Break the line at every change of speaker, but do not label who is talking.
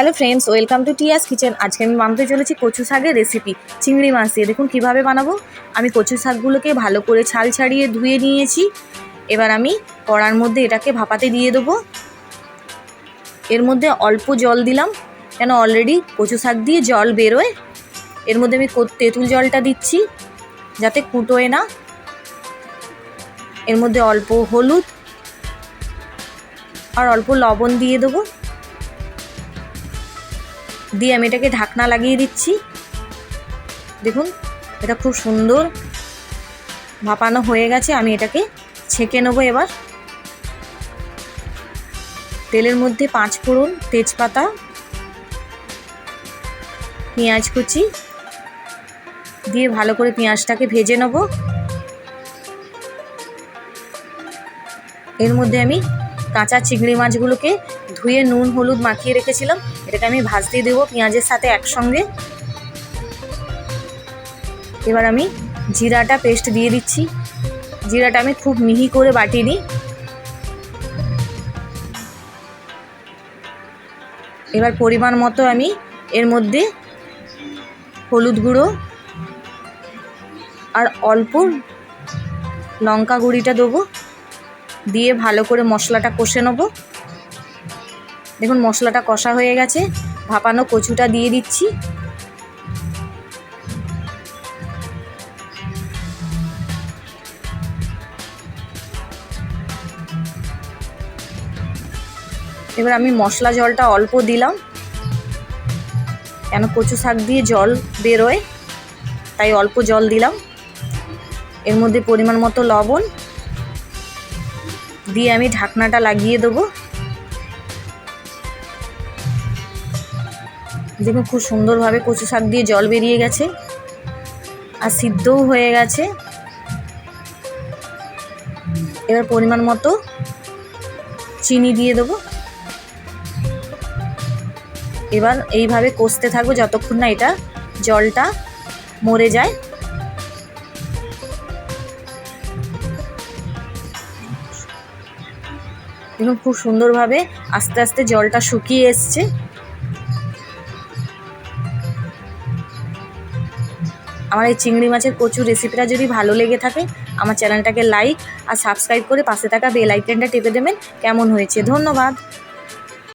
Hello friends welcome to Tia's kitchen আজকে আমি বানাতে চলেছি কচু শাকের রেসিপি চিংড়ি মাছ দিয়ে। দেখুন কীভাবে বানাবো। আমি কচু শাকগুলোকে ভালো করে ছাল ছাড়িয়ে ধুয়ে নিয়েছি। এবার আমি কড়ার মধ্যে এটাকে ভাপাতে দিয়ে দেবো। এর মধ্যে অল্প জল দিলাম, কেন অলরেডি কচু শাক দিয়ে জল বেরোয়। এর মধ্যে আমি তেঁতুল জলটা দিচ্ছি, যাতে কুটোয় না। এর মধ্যে অল্প হলুদ আর অল্প লবণ দিয়ে দেবো। দিয়ে আমি এটাকে ঢাকনা লাগিয়ে দিচ্ছি। দেখুন, এটা খুব সুন্দর ভাপানো হয়ে গেছে। আমি এটাকে ছেঁকে নেব এবার। তেলের মধ্যে পাঁচ ফোড়ন তেজপাতা, পেঁয়াজ কুচি দিয়ে ভালো করে পেঁয়াজটাকে ভেজে নেব। এর মধ্যে আমি কাঁচা চিংড়ি মাছগুলোকে ধুয়ে নুন, হলুদ মাখিয়ে রেখেছিলাম। এটাকে আমি ভাজতে দেবো পেঁয়াজের সাথে একসঙ্গে। এবার আমি জিরাটা পেস্ট দিয়ে দিচ্ছি। জিরাটা আমি খুব মিহি করে বাটিয়ে নিই এবার পরিমাণ মতো আমি এর মধ্যে হলুদ গুঁড়ো আর অল্প লঙ্কা গুঁড়িটা দেবো। দিয়ে ভালো করে মশলাটা কষে নেব। দেখুন, মশলাটা কষা হয়ে গেছে। ভাপানো কচুটা দিয়ে দিচ্ছি। এবার আমি মশলা জলটা অল্প দিলাম। কেন কচু শাক দিয়ে জল বেরোয়, তাই অল্প জল দিলাম। এর মধ্যে পরিমাণ মতো লবণ দিয়ে আমি ঢাকনাটা লাগিয়ে দেবো। দেখুন খুব সুন্দরভাবে কচু শাক দিয়ে জল বেরিয়ে গেছে আর সিদ্ধও হয়ে গেছে। এবার পরিমাণ মতো চিনি দিয়ে দেবো। এবার এইভাবে কষতে থাকব যতক্ষণ না এটা জলটা মরে যায়। দেখুন খুব সুন্দরভাবে আস্তে আস্তে জলটা শুকিয়ে এসছে। আমার এই চিংড়ি মাছের প্রচুর রেসিপিটা যদি ভালো লেগে থাকে, আমার চ্যানেলটাকে লাইক আর সাবস্ক্রাইব করে পাশে থাকা বেল আইকনটা টেপে দেবেন। কেমন হয়েছে? ধন্যবাদ।